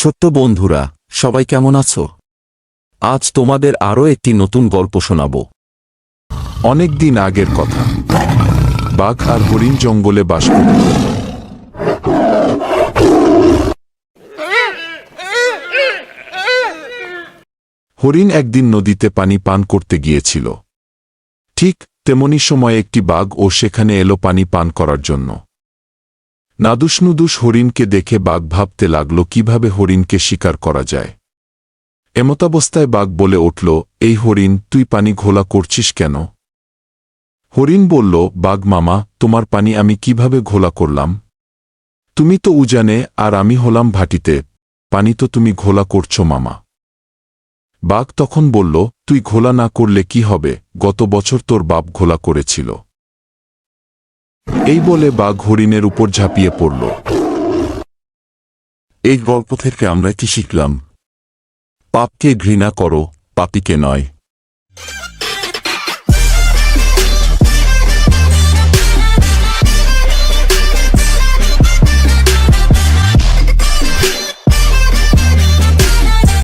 ছোট্ট বন্ধুরা, সবাই কেমন আছো? আজ তোমাদের আরও একটি নতুন গল্প শোনাব। অনেক দিন আগের কথা। বাঘ আর হরিণ জঙ্গলে বাস করত হরিণ একদিন নদীতে পানি পান করতে গিয়েছিল। ঠিক তেমনি সময় একটি বাঘ ও সেখানে এলো পানি পান করার জন্য। নাদুসনুদুস হরিণকে দেখে বাঘ ভাবতে লাগল, কীভাবে হরিণকে শিকার করা যায়? এমতাবস্থায় বাঘ বলে উঠল, এই হরিণ, তুই পানি ঘোলা করছিস কেন? হরিণ বলল, বাঘ মামা, তোমার পানি আমি কীভাবে ঘোলা করলাম? তুমি তো উজানে, আর আমি হলাম ভাটিতে। পানি তো তুমি ঘোলা করছ মামা। বাঘ তখন বলল, তুই ঘোলা না করলে কি হবে? গত বছর তোর বাপ ঘোলা করেছিল। এই বলে বাঘ হরিণের উপর ঝাঁপিয়ে পড়ল। এই গল্প থেকে আমরা কি শিখলাম? পাপকে ঘৃণা করো, পাপিকে নয়।